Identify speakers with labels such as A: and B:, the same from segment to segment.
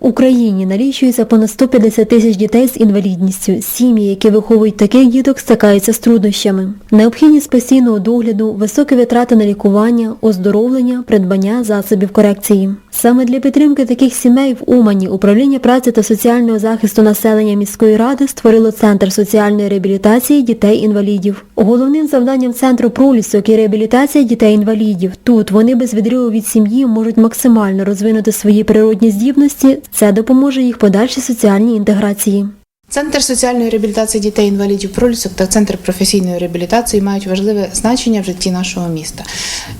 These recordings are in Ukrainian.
A: В Україні налічується понад 150 тисяч дітей з інвалідністю. Сім'ї, які виховують таких діток, стикаються з труднощами. Необхідність постійного догляду, високі витрати на лікування, оздоровлення, придбання засобів корекції. Саме для підтримки таких сімей в Умані управління праці та соціального захисту населення міської ради створило центр соціальної реабілітації дітей-інвалідів. Головним завданням центру пролісок є реабілітація дітей-інвалідів. Тут вони без відриву від сім'ї можуть максимально розвинути свої природні здібності. Це допоможе їх подальшій соціальній інтеграції.
B: Центр соціальної реабілітації дітей-інвалідів пролісок та центр професійної реабілітації мають важливе значення в житті нашого міста,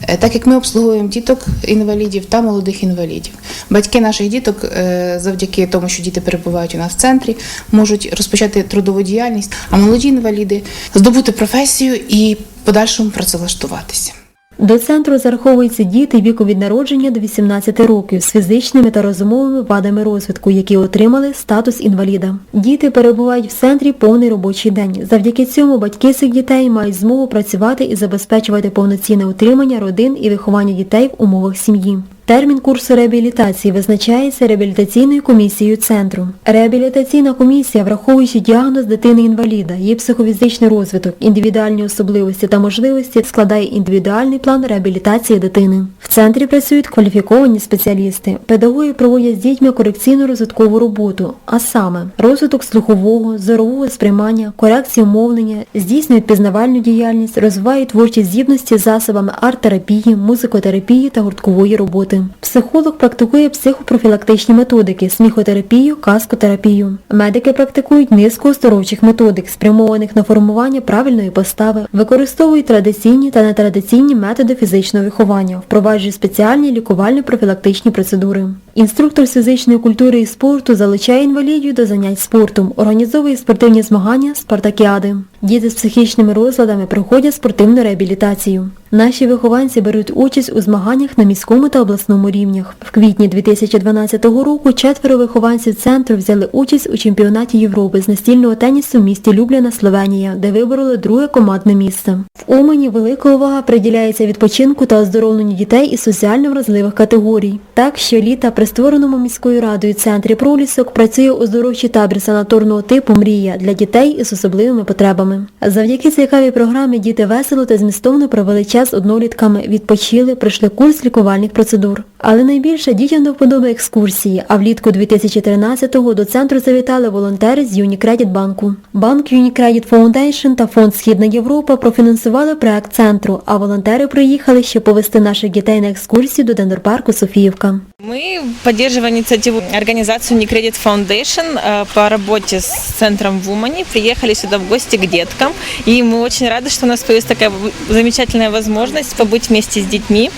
B: Е, так як ми обслуговуємо діток інвалідів та молодих інвалідів. Батьки наших діток, е, завдяки тому, що діти перебувають у нас в центрі, можуть розпочати трудову діяльність, а молоді інваліди здобути професію і подальшому працевлаштуватися.
A: До центру зараховуються діти віку від народження до 18 років з фізичними та розумовими вадами розвитку, які отримали статус інваліда. Діти перебувають в центрі повний робочий день. Завдяки цьому батьки цих дітей мають змогу працювати і забезпечувати повноцінне утримання родин і виховання дітей в умовах сім'ї. Термін курсу реабілітації визначається реабілітаційною комісією центру. Реабілітаційна комісія, враховуючи діагноз дитини-інваліда, її психофізичний розвиток, індивідуальні особливості та можливості, складає індивідуальний план реабілітації дитини. В центрі працюють кваліфіковані спеціалісти. Педагоги проводять з дітьми корекційно-розвиткову роботу, а саме розвиток слухового, зорового сприймання, корекцію мовлення, здійснюють пізнавальну діяльність, розвивають творчі здібності засобами арт-терапії, музикотерапії та гурткової роботи. Психолог практикує психопрофілактичні методики, сміхотерапію, каскотерапію. Медики практикують низку оздоровчих методик, спрямованих на формування правильної постави, використовують традиційні та нетрадиційні методи фізичного виховання, впроваджують спеціальні лікувально-профілактичні процедури. Інструктор з фізичної культури і спорту залучає інвалідів до занять спортом, організовує спортивні змагання, спартакіади. Діти з психічними розладами проходять спортивну реабілітацію. Наші вихованці беруть участь у змаганнях на міському та обласному рівнях. В квітні 2012 року четверо вихованців центру взяли участь у чемпіонаті Європи з настільного тенісу в місті Любляна, Словенія, де вибороли друге командне місце. В Умані велика увага приділяється відпочинку та оздоровленню дітей із соціально вразливих категорій. Так, щоліта при створеному міською радою центрі пролісок працює оздоровчий табір санаторного типу «Мрія» для дітей із особливими потребами. Завдяки цікавій програмі діти весело та змістовно провели час однолітками, відпочили, пройшли курс лікувальних процедур. Але найбільше дітям до вподоби екскурсії, а влітку 2013-го до центру завітали волонтери з Unicredit банку. Банк Unicredit Foundation та фонд Східна Європа профінансували проект центру, а волонтери приїхали, щоб повести наших дітей на екскурсію до дендропарку Софіївка.
C: Мы поддерживаем инициативу организацию Unicredit Foundation э, по работе с центром в Умане. Приехали сюда в гости к деткам. И мы очень рады, что у нас появилась такая замечательная возможность побыть вместе с детьми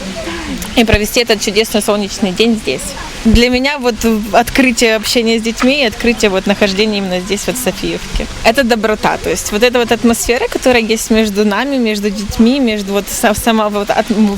C: и провести этот чудесный солнечный день здесь. Для меня вот открытие общения с детьми и открытие вот нахождения именно здесь, вот в Софиевке. Это доброта, то есть вот эта вот атмосфера, которая есть между нами, между детьми, между вот са- сама вот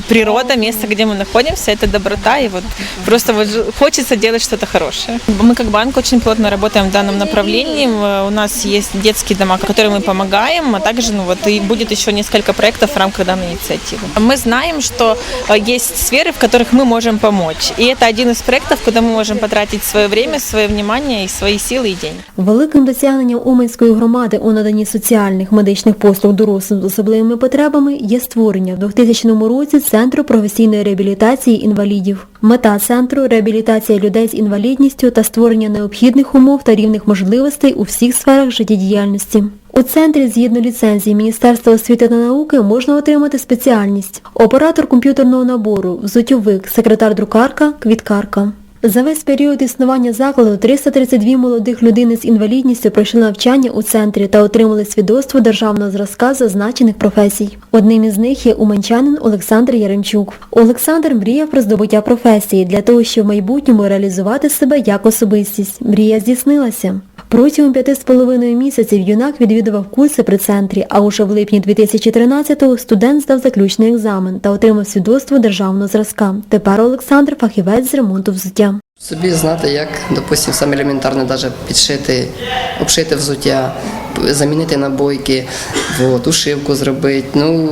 C: природа, место, где мы находимся, это доброта и вот просто вот хочется делать что-то хорошее. Мы как банк очень плотно работаем в данном направлении. Э, У нас есть детские дома, которые мы помогаем, а также ну вот и будет еще несколько проектов в рамках данной инициативы. Мы знаем, что э, есть сферы, в которых мы можем помочь, и это один из проектов, куда мы можем потратить свое время, свое внимание и свои силы и деньги.
A: Великим досягненням Уманської громади у наданні соціальних медичних послуг дорослим з особливими потребами є створення в 2000 році Центру професійної реабілітації інвалідів. Мета центру – реабілітація людей з інвалідністю та створення необхідних умов та рівних можливостей у всіх сферах життєдіяльності. У центрі згідно ліцензії Міністерства освіти та науки можна отримати спеціальність оператор комп'ютерного набору, взуттєвик, секретар-друкарка, квіткарка. За весь період існування закладу 332 молодих людини з інвалідністю пройшли навчання у центрі та отримали свідоцтво державного зразка зазначених професій. Одним із них є уманчанин Олександр Яремчук. Олександр мріяв про здобуття професії для того, щоб в майбутньому реалізувати себе як особистість. Мрія здійснилася. Протягом п'яти з половиною місяців юнак відвідував курси при центрі, а уже в липні 2013-го студент здав заключний екзамен та отримав свідоцтво державного зразка. Тепер Олександр фахівець з ремонту взуття.
D: Собі знати, як, допустим, саме елементарно даже підшити, обшити взуття, замінити набойки, вот, ушивку зробити. Ну,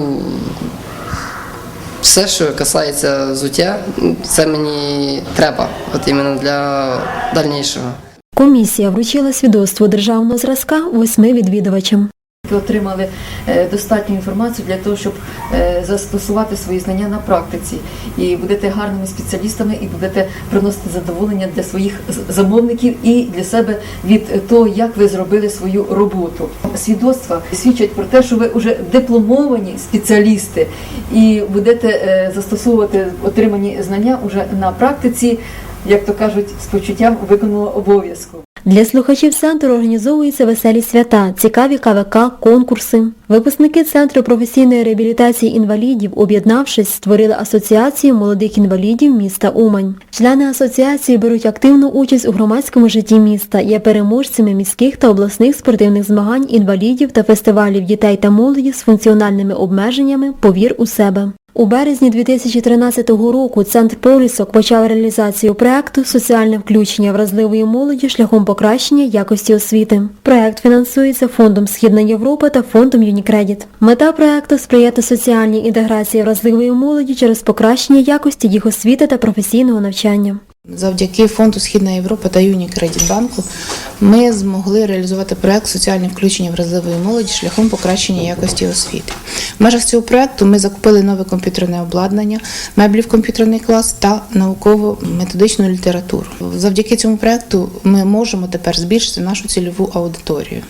D: все, що касається взуття, це мені треба, от іменно для дальнішого.
A: Комісія вручила свідоцтво державного зразка восьми відвідувачам.
E: Отримали е, достатню інформацію для того, щоб е, застосувати свої знання на практиці. І будете гарними спеціалістами, і будете приносити задоволення для своїх замовників і для себе від того, як ви зробили свою роботу. Свідоцтва свідчать про те, що ви вже дипломовані спеціалісти і будете е, застосовувати отримані знання уже на практиці, як то кажуть, з почуттям виконаного обов'язку.
A: Для слухачів центру організовуються веселі свята, цікаві КВК, конкурси. Випускники Центру професійної реабілітації інвалідів, об'єднавшись, створили асоціацію молодих інвалідів міста Умань. Члени асоціації беруть активну участь у громадському житті міста, є переможцями міських та обласних спортивних змагань інвалідів та фестивалів дітей та молоді з функціональними обмеженнями Повір у себе. У березні 2013 року Центр пролісок почав реалізацію проекту Соціальне включення вразливої молоді шляхом покращення якості освіти. Проект фінансується Фондом Східна Європа та фондом Юнікредіт. Мета проекту сприяти соціальній інтеграції вразливої молоді через покращення якості їх освіти та професійного навчання.
B: Завдяки фонду Східна Європа та Юнікредитбанку ми змогли реалізувати проект соціальне включення вразливої молоді шляхом покращення якості освіти. В межах цього проекту ми закупили нове комп'ютерне обладнання, меблі в комп'ютерний клас та науково-методичну літературу. Завдяки цьому проекту ми можемо тепер збільшити нашу цільову аудиторію.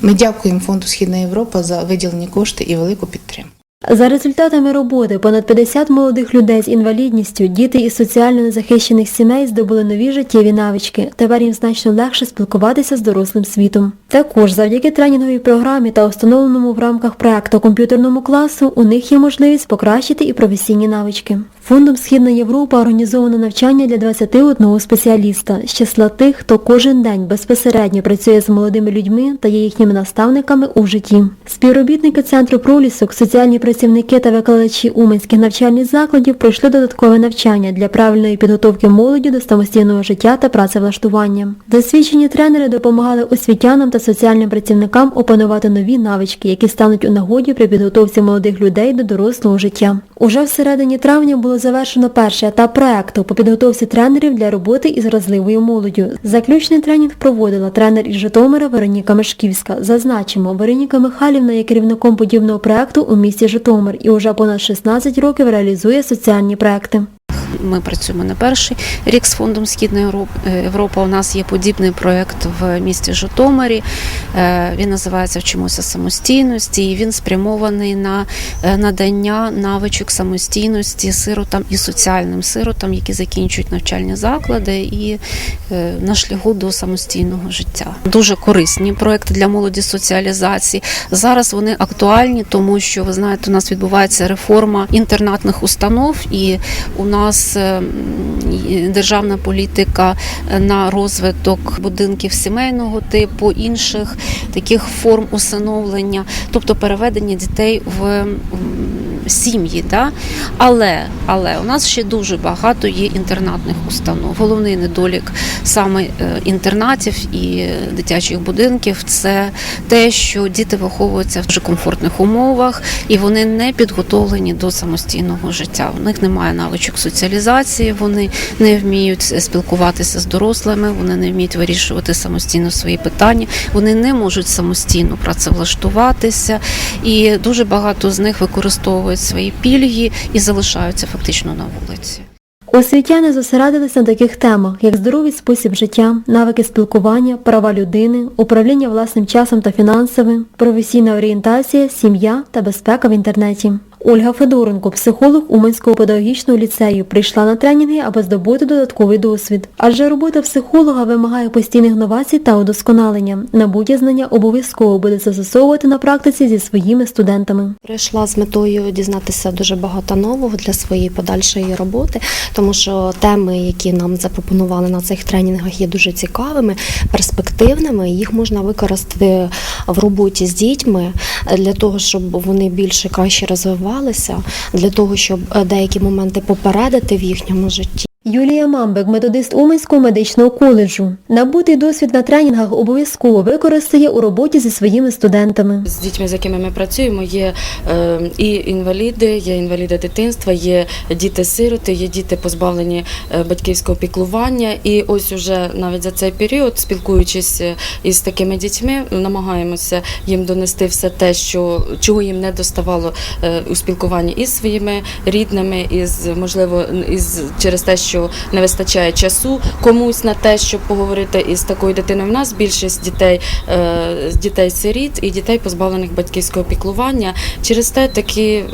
B: Ми дякуємо фонду Східна Європа за виділені кошти і велику підтримку.
A: За результатами роботи понад 50 молодих людей з інвалідністю, діти із соціально незахищених сімей здобули нові життєві навички. Тепер їм значно легше спілкуватися з дорослим світом. Також завдяки тренінговій програмі та установленому в рамках проекту комп'ютерному класу у них є можливість покращити і професійні навички. Фондом Східна Європа організовано навчання для 21 спеціаліста з числа тих, хто кожен день безпосередньо працює з молодими людьми та є їхніми наставниками у житті. Співробітники центру пролісок, соціальні працівники та викладачі уманських навчальних закладів пройшли додаткове навчання для правильної підготовки молоді до самостійного життя та працевлаштування. Досвідчені тренери допомагали освітянам та соціальним працівникам опанувати нові навички, які стануть у нагоді при підготовці молодих людей до дорослого життя. Уже в середині травня було завершено перший етап проекту по підготовці тренерів для роботи із вразливою молоддю. Заключний тренінг проводила тренер із Житомира Вероніка Мешківська. Зазначимо, Вероніка Михайлівна є керівником подібного проекту у місті Житомир і уже понад 16 років реалізує соціальні проекти.
F: Ми працюємо не перший рік з фондом Східна Європа. Європа. У нас є подібний проєкт в місті Житомирі. Е, Він називається Вчимося самостійності. І він спрямований на е, надання навичок самостійності сиротам і соціальним сиротам, які закінчують навчальні заклади і е, на шляху до самостійного життя. Дуже корисні проекти для молоді соціалізації. Зараз вони актуальні, тому що ви знаєте, у нас відбувається реформа інтернатних установ, і у нас е, державна політика на розвиток будинків сімейного типу, інших таких форм усиновлення, тобто переведення дітей в сім'ї. Да? Але, але у нас ще дуже багато є інтернатних установ. Головний недолік саме е, інтернатів і дитячих будинків це те, що діти виховуються в дуже комфортних умовах і вони не підготовлені до самостійного життя. У них немає навичок соціалізації, вони не вміють спілкуватися з дорослими, вони не вміють вирішувати самостійно свої питання, вони не можуть самостійно працевлаштуватися, і дуже багато з них використовують свої пільги і залишаються фактично на вулиці.
A: Освітяни зосередились на таких темах, як здоровий спосіб життя, навики спілкування, права людини, управління власним часом та фінансовим, професійна орієнтація, сім'я та безпека в інтернеті. Ольга Федоренко, психолог Уманського педагогічного ліцею, прийшла на тренінги, аби здобути додатковий досвід. Адже робота психолога вимагає постійних новацій та удосконалення. Набуті знання обов'язково буде застосовувати на практиці зі своїми студентами.
G: Прийшла з метою дізнатися дуже багато нового для своєї подальшої роботи, тому що теми, які нам запропонували на цих тренінгах, є дуже цікавими, перспективними. Їх можна використати в роботі з дітьми для того, щоб вони більше краще розвивалися, для того, щоб е, деякі моменти попередити в їхньому житті.
A: Юлія Мамбек, методист Уманського медичного коледжу. Набутий досвід на тренінгах обов'язково використає у роботі зі своїми студентами.
H: З дітьми, з якими ми працюємо, є е, і інваліди, є інваліди дитинства, є діти-сироти, є діти позбавлені е, батьківського піклування. І ось уже навіть за цей період, спілкуючись е, із такими дітьми, намагаємося їм донести все те, що чого їм не доставало у спілкуванні із своїми рідними, із можливо, із через те, що не вистачає часу комусь на те, щоб поговорити із такою дитиною. У нас більшість дітей е, дітей сиріт і дітей позбавлених батьківського піклування. Через те такі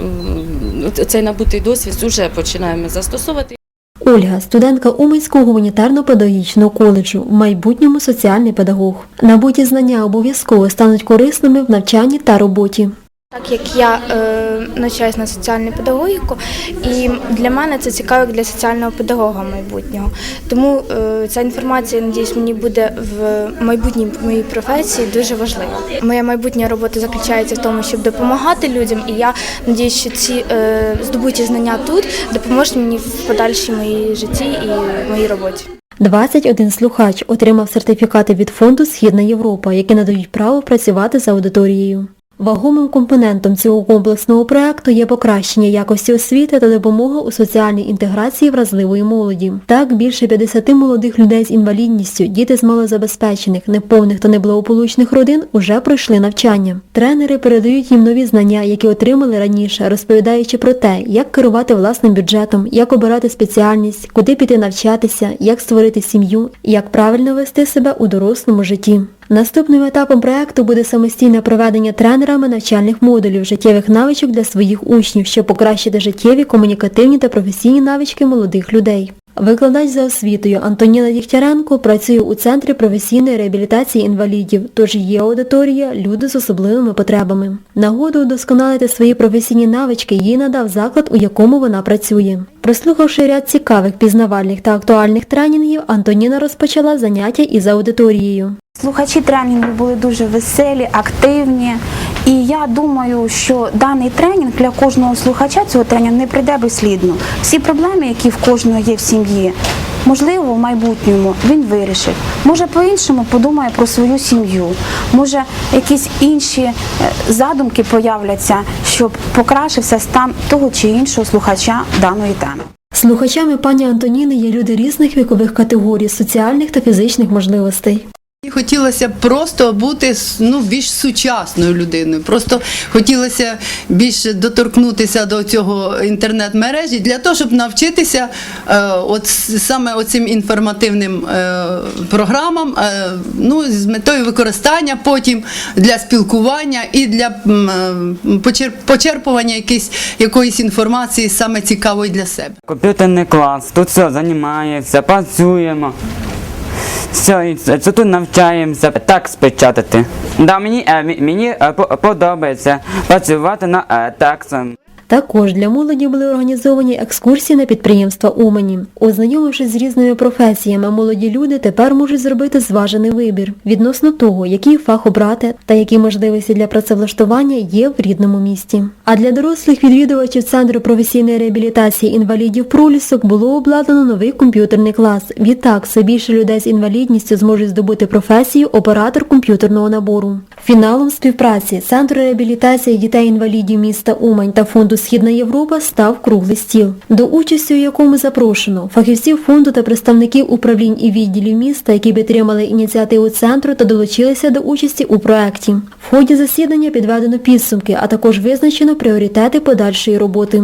H: цей набутий досвід вже починаємо застосовувати.
A: Ольга, студентка Уманського гуманітарно-педагогічного коледжу, в майбутньому соціальний педагог. Набуті знання обов'язково стануть корисними в навчанні та роботі.
I: Так як я е, навчаюсь на соціальну педагогіку, і для мене це цікаво як для соціального педагога майбутнього. Тому е, ця інформація, надіюсь, мені буде в майбутній моїй професії дуже важлива. Моя майбутня робота заключається в тому, щоб допомагати людям, і я надіюсь, що ці е, здобуті знання тут допоможуть мені в подальшій моїй житті і моїй роботі.
A: 21 слухач отримав сертифікати від фонду Східна Європа, які надають право працювати за аудиторією. Вагомим компонентом цього комплексного проекту є покращення якості освіти та допомога у соціальній інтеграції вразливої молоді. Так, більше 50 молодих людей з інвалідністю, діти з малозабезпечених, неповних та неблагополучних родин уже пройшли навчання. Тренери передають їм нові знання, які отримали раніше, розповідаючи про те, як керувати власним бюджетом, як обирати спеціальність, куди піти навчатися, як створити сім'ю, як правильно вести себе у дорослому житті. Наступним етапом проекту буде самостійне проведення тренерами навчальних модулів життєвих навичок для своїх учнів, щоб покращити життєві, комунікативні та професійні навички молодих людей. Викладач за освітою Антоніна Дігтяренко працює у Центрі професійної реабілітації інвалідів, тож є аудиторія люди з особливими потребами. Нагоду удосконалити свої професійні навички їй надав заклад, у якому вона працює. Прослухавши ряд цікавих, пізнавальних та актуальних тренінгів, Антоніна розпочала заняття із аудиторією.
J: Слухачі тренінгу були дуже веселі, активні. І я думаю, що даний тренінг для кожного слухача цього тренінгу не прийде безслідно. Всі проблеми, які в кожного є в сім'ї, можливо, в майбутньому він вирішить. Може, по-іншому подумає про свою сім'ю. Може, якісь інші е, задумки появляться, щоб покращився стан того чи іншого слухача даної теми.
A: Слухачами пані Антоніни є люди різних вікових категорій, соціальних та фізичних можливостей.
K: Хотілося просто бути ну, більш сучасною людиною. Просто хотілося більше доторкнутися до цього інтернет-мережі для того, щоб навчитися е, от саме оцим інформативним е, програмам, е, ну, з метою використання потім для спілкування і для е, почерпування якоїсь, якоїсь інформації саме цікавої для себе.
L: Комп'ютерний клас, тут все займається, працюємо. Все, це, тут навчаємося так спечатати. Да, мені, е, мені е, подобається працювати на е, тексом.
A: Також для молоді були організовані екскурсії на підприємства Умані. Ознайомившись з різними професіями, молоді люди тепер можуть зробити зважений вибір відносно того, який фах обрати та які можливості для працевлаштування є в рідному місті. А для дорослих відвідувачів Центру професійної реабілітації інвалідів пролісок було обладнано новий комп'ютерний клас. Відтак, все більше людей з інвалідністю зможуть здобути професію оператор комп'ютерного набору. Фіналом співпраці Центру реабілітації дітей-інвалідів міста Умань та фонду Східна Європа став круглий стіл, до участі у якому запрошено фахівців фонду та представників управлінь і відділів міста, які підтримали ініціативу центру та долучилися до участі у проекті. В ході засідання підведено підсумки, а також визначено пріоритети подальшої роботи.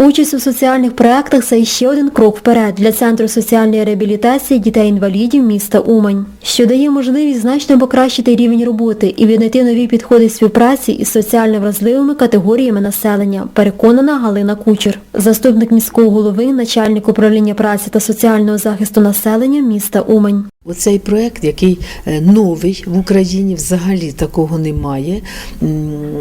A: Участь у соціальних проектах це ще один крок вперед для Центру соціальної реабілітації дітей-інвалідів міста Умань, що дає можливість значно покращити рівень роботи і віднайти нові підходи співпраці із соціально вразливими категоріями населення, переконана Галина Кучер, заступник міського голови, начальник управління праці та соціального захисту населення міста Умань.
M: Оцей проект, який е, новий в Україні, взагалі такого немає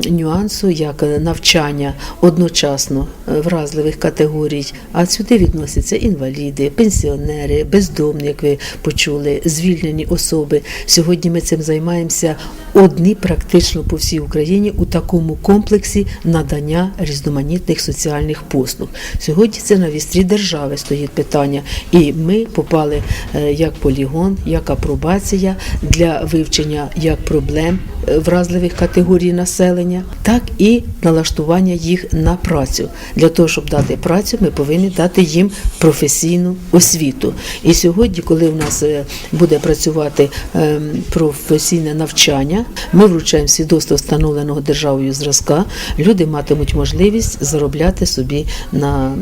M: нюансу, як е, навчання одночасно е, вразливих категорій. А сюди відносяться інваліди, пенсіонери, бездомні, як ви почули, звільнені особи. Сьогодні ми цим займаємося одні практично по всій Україні у такому комплексі надання різноманітних соціальних послуг. Сьогодні це на вістрі держави стоїть питання, і ми попали як полігон, як апробація для вивчення як проблем е, вразливих категорій населення, так і налаштування їх на працю. Для того, щоб дати працю, ми повинні дати їм професійну освіту. І сьогодні, коли в нас е, буде працювати ем, професійне навчання, ми вручаємо свідоцтво встановленого державою зразка. Люди матимуть можливість заробляти собі на,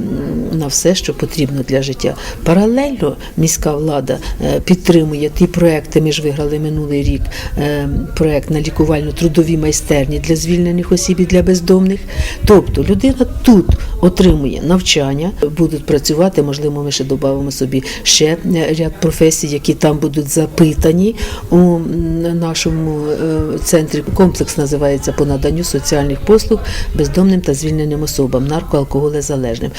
M: на все, що потрібно для життя. Паралельно міська влада е, підтримує ті проекти. Ми ж виграли минулий рік е, проект на лікувально-трудові майстерні для звільнених осіб і для бездомних. Тобто людина тут отримує навчання, будуть працювати. Можливо, ми ще додамо собі ще е, ряд професій, які там будуть запитані у нашому е, центрі. Комплекс називається по наданню соціальних послуг бездомним та звільненим особам, наркоалкоголезалежним.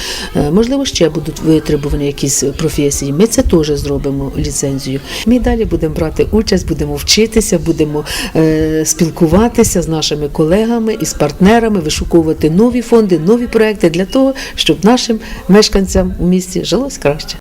M: Можливо, ще будуть витребувані якісь професії. Ми це теж зробимо ліцензію. Ми далі будемо брати участь, будемо вчитися, будемо е, спілкуватися з нашими колегами і з партнерами, вишуковувати нові фонди, нові проекти для того, щоб нашим мешканцям у місті жилось краще.